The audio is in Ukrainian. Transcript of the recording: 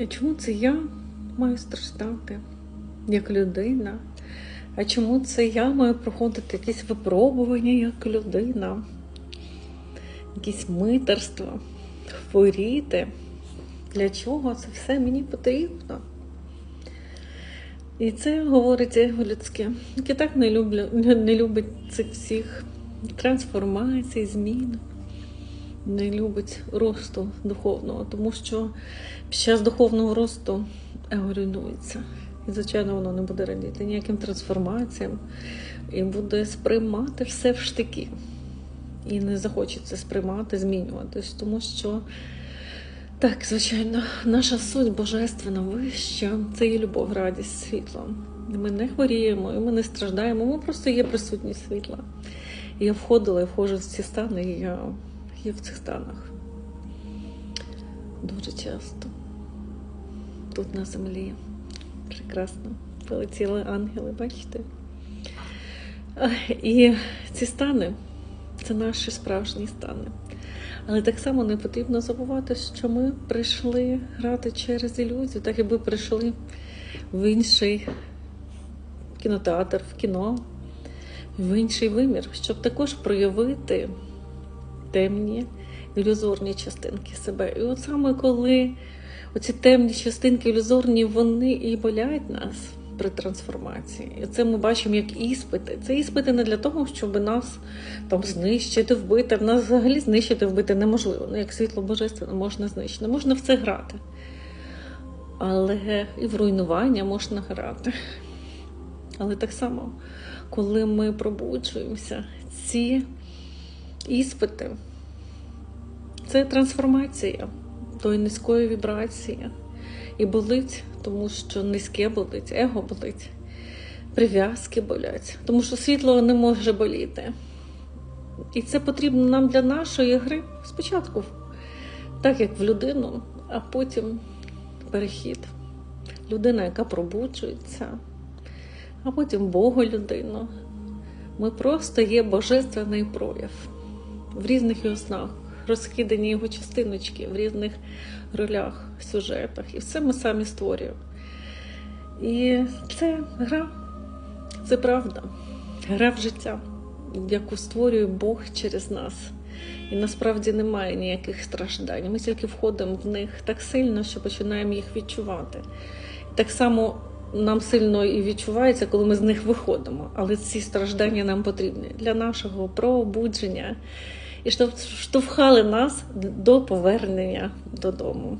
А чому це я маю страждати як людина? А чому це я маю проходити якісь випробування як людина? Якісь митерства, хворіти? Для чого це все мені потрібно? І це говорить его людське, яке так не, люблю, не любить цих всіх трансформацій, змін, не любить росту духовного, тому що під час духовного росту его руйнується. І, звичайно, воно не буде радіти ніяким трансформаціям і буде сприймати все в штики. І не захочеться сприймати, змінюватись, тому що. Так, звичайно, наша суть божественна вища це є любов, радість, світло. Ми не хворіємо, і ми не страждаємо, ми просто є присутність світла. Я входила і входжу в ці стани, і я є в цих станах. Дуже часто. Тут на землі. Прекрасно. Полетіли ангели, бачите? І ці стани це наші справжні стани. Але так само не потрібно забувати, що ми прийшли грати через ілюзію, так якби прийшли в інший кінотеатр, в кіно, в інший вимір, щоб також проявити темні ілюзорні частинки себе. І от саме коли оці темні частинки ілюзорні, вони і болять нас при трансформації. І це ми бачимо як іспити. Це іспити не для того, щоб нас там знищити, вбити. В нас взагалі знищити, вбити неможливо. Ну, як світло божественне можна знищити. Можна в це грати. Але і в руйнування можна грати. Але так само, коли ми пробуджуємося, ці іспити це трансформація тої низької вібрації. І болить, тому що низьке болить, его болить, прив'язки болять, тому що світло не може боліти. І це потрібно нам для нашої гри спочатку, так як в людину, а потім перехід. Людина, яка пробуджується, а потім Богу людину. Ми просто є божественний прояв в різних його снах розкидані його частиночки в різних ролях, сюжетах. І все ми самі створюємо. І це гра, це правда, гра в життя, яку створює Бог через нас. І насправді немає ніяких страждань. Ми тільки входимо в них так сильно, що починаємо їх відчувати. Так само нам сильно і відчувається, коли ми з них виходимо. Але ці страждання нам потрібні для нашого пробудження і штовхали нас до повернення додому.